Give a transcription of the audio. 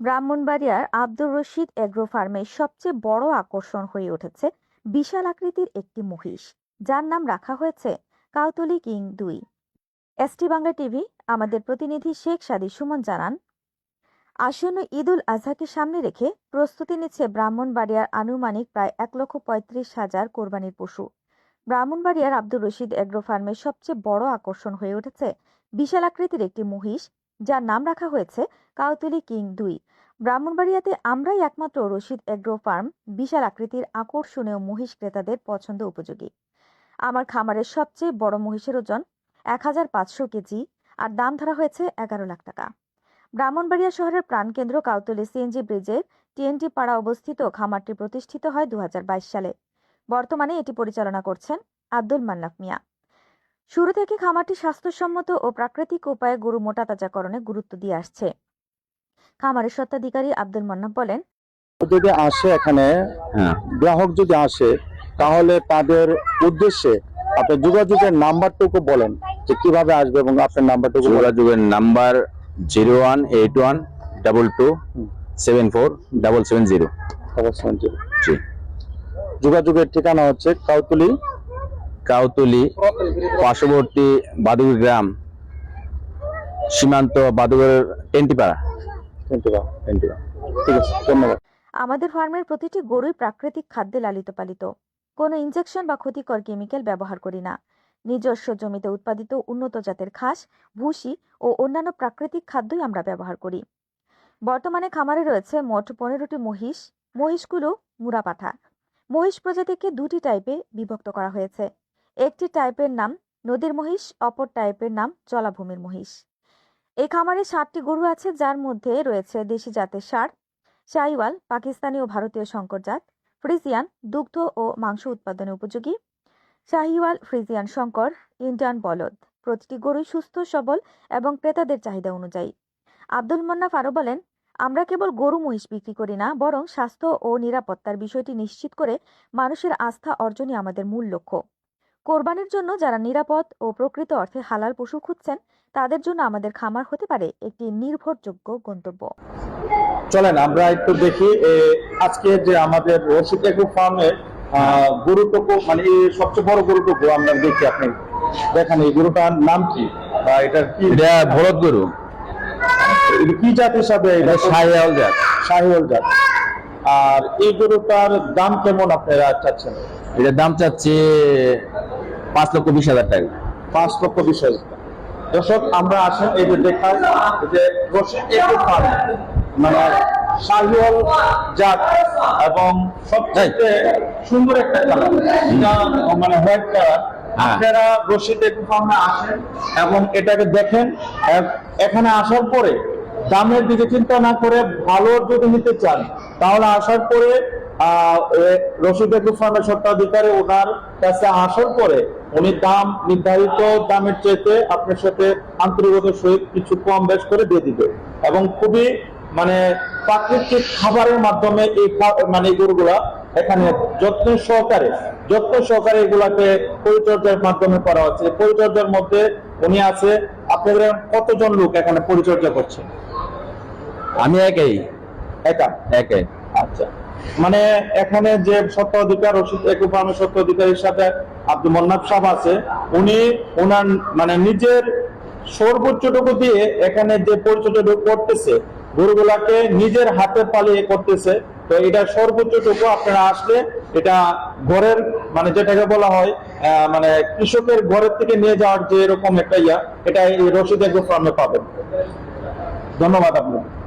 ব্রাহ্মণবাড়িয়ার আব্দুর রশিদ এগ্রো ফার্মের সবচেয়ে বড় আকর্ষণ হয়ে উঠেছে বিশাল আকৃতির একটি মহিষ, যার নাম রাখা হয়েছে কাউতলি কিং দুই। এসটি বাংলা টিভি, আমাদের প্রতিনিধি শেখ সাদি সুমন জানান। আসন্ন ঈদুল আজহাকে সামনে রেখে প্রস্তুতি নিচ্ছে ব্রাহ্মণবাড়িয়ার আনুমানিক প্রায় এক লক্ষ পঁয়ত্রিশ হাজার কোরবানির পশু। ব্রাহ্মণবাড়িয়ার আব্দুর রশিদ এগ্রো ফার্মের সবচেয়ে বড় আকর্ষণ হয়ে উঠেছে বিশাল আকৃতির একটি মহিষ যার নাম রাখা হয়েছে কাউতলি কিং দুই। ব্রাহ্মণবাড়িয়াতে আমরাই একমাত্র রশিদ এগ্রো ফার্ম, বিশাল আকৃতির আকর্ষণীয় মহিষ ক্রেতাদের পছন্দ উপযোগী। আমার খামারের সবচেয়ে বড় মহিষের ওজন এক হাজার পাঁচশো কেজি আর দাম ধরা হয়েছে এগারো লাখ টাকা। ব্রাহ্মণবাড়িয়া শহরের প্রাণকেন্দ্র কাউতলি সিএনজি ব্রিজের টিএনটি পাড়া অবস্থিত খামারটি প্রতিষ্ঠিত হয় দু হাজার বাইশ সালে। বর্তমানে এটি পরিচালনা করছেন আব্দুল মান্নাফ মিয়া। শুরু থেকে খামারটি স্বাস্থ্যসম্মত ও প্রাকৃতিক উপায়ে গরু মোটা তাজাকরণে গুরুত্ব দিয়ে আসছে। খামারের স্বত্বাধিকারী আব্দুল মান্নাফ বলেন যদি আসে এখানে হ্যাঁ। গ্রাহক যদি আসে তাহলে তাদের উদ্দেশ্যে আপনার যোগাযোগের নাম্বারটুকু বলেন যে কীভাবে আসবে এবং আপনার নাম্বারটুকু যোগাযোগের number zero one eight one double two seven four double seven zero. Double seven zero. জি। যোগাযোগের ঠিকানা হচ্ছে কাউতুলি কাউতলি পার্শ্ববর্তী বাদুগুর গ্রাম সীমান্ত বাদুগুর টেন্টিপাড়া ঠিক আছে ধন্যবাদ। আমাদের ফার্মের প্রতিটি গরুই প্রাকৃতিক খাদ্যে লালিত পালিত। কোনো ইনজেকশন বা ক্ষতিকর কেমিক্যাল ব্যবহার করি না। নিজস্ব জমিতে উৎপাদিত উন্নত জাতের ঘাস ভুসি ও অন্যান্য প্রাকৃতিক খাদ্যই আমরা ব্যবহার করি। বর্তমানে খামারে রয়েছে মোট পনেরোটি মহিষ। মহিষগুলো মুরা পাঠা মহিষ প্রজাতিকে দুটি টাইপে বিভক্ত করা হয়েছে। একটি টাইপের নাম নদীর মহিষ, অপর টাইপের নাম জলাভূমির মহিষ। এই খামারে ষাটটি গরু আছে, যার মধ্যে রয়েছে দেশি জাতের ষাঁড়, শাহিওয়াল, পাকিস্তানি ও ভারতীয় শঙ্কর জাত, ফ্রিজিয়ান, দুগ্ধ ও মাংস উৎপাদনে উপযোগী, শাহিওয়াল, ফ্রিজিয়ান শঙ্কর, ইন্ডিয়ান বলদ। প্রতিটি গরুই সুস্থ, সবল এবং ক্রেতাদের চাহিদা অনুযায়ী। আব্দুল মান্নাফ আরও বলেন, আমরা কেবল গরু মহিষ বিক্রি করি না, বরং স্বাস্থ্য ও নিরাপত্তার বিষয়টি নিশ্চিত করে মানুষের আস্থা অর্জনই আমাদের মূল লক্ষ্য। কোরবানির জন্য যারা নিরাপদ ও প্রকৃত অর্থে হালাল পশু খুঁজছেন তাদের জন্য আমাদের খামার হতে পারে একটি নির্ভরযোগ্য গন্তব্য। চলেন আমরা একটু দেখি এ, আজকে যে আমাদের রশিদ এগ্রো ফার্মে গরুটুকু মানে এই সবচেয়ে বড় গরুটুকু আমরা দেখি আপনি দেখেন এই গরুটার নাম কি বা এটার কি? এটা ভরত গরু। কি জাত হিসাবে এটা শাহিওয়াল জাত। শাহিওয়াল জাত। আর এই গরুটার দাম কেমন আপনারা চাচ্ছেন? এটার দাম চাচ্ছে পাঁচ লক্ষ বিশ হাজার টাকা। পাঁচ লক্ষ বিশ হাজার টাকা। দর্শক আমরা আসেন এই যে দেখাই যে ফার্ম মানে শাহিওয়াল জাত এবং সবচেয়ে সুন্দর একটা কালার। এটা মানে হোয়াইট কালার। আপনারা রশিদ এগ্রো ফার্মে আসেন এবং এটাকে দেখেন। এখানে আসার পরে দামের দিকে চিন্তা না করে ভালো যদি নিতে চান তাহলে আসার পরে আহ, রশিদ এগ্রো ফার্মের স্বত্বাধিকারী ওনার কাছে আসার পরে উনি দাম নির্ধারিত দামের চাইতে আপনার সাথে আন্তরিকতার সহিত কিছু কম বেশ করে দিয়ে দিবে। এবং খুবই মানে প্রাকৃতিক খাবারের মাধ্যমে এই মানে গরুগুলা এখানে যত্ন সহকারে যত্ন সহকারে এগুলাকে পরিচর্যার মাধ্যমে করা হচ্ছে। পরিচর্যার মধ্যে উনি আছে আপনাদের কতজন লোক এখানে পরিচর্যা করছে? আমি একাই। একা? একাই। আচ্ছা। মানে এখানে যে সত্য অধিকার একু সত্য অধিকারীর সাথে আব্দুল মন্নাফ সাহেব আছে, উনি ওনার মানে নিজের সর্বোচ্চটুকু দিয়ে এখানে যে পরিচর্যাটুকু করতেছে, গরুগুলাকে নিজের হাতে পালিয়ে করতেছে, তো এটা সর্বোচ্চটুকু আপনারা আসলে এটা ঘরের মানে যেটাকে বলা হয় মানে কৃষকের ঘরের থেকে নিয়ে যাওয়ার যে এরকম একটা ইয়া, এটা এই রশিদ ফার্মে পাবেন। ধন্যবাদ আপনাকে।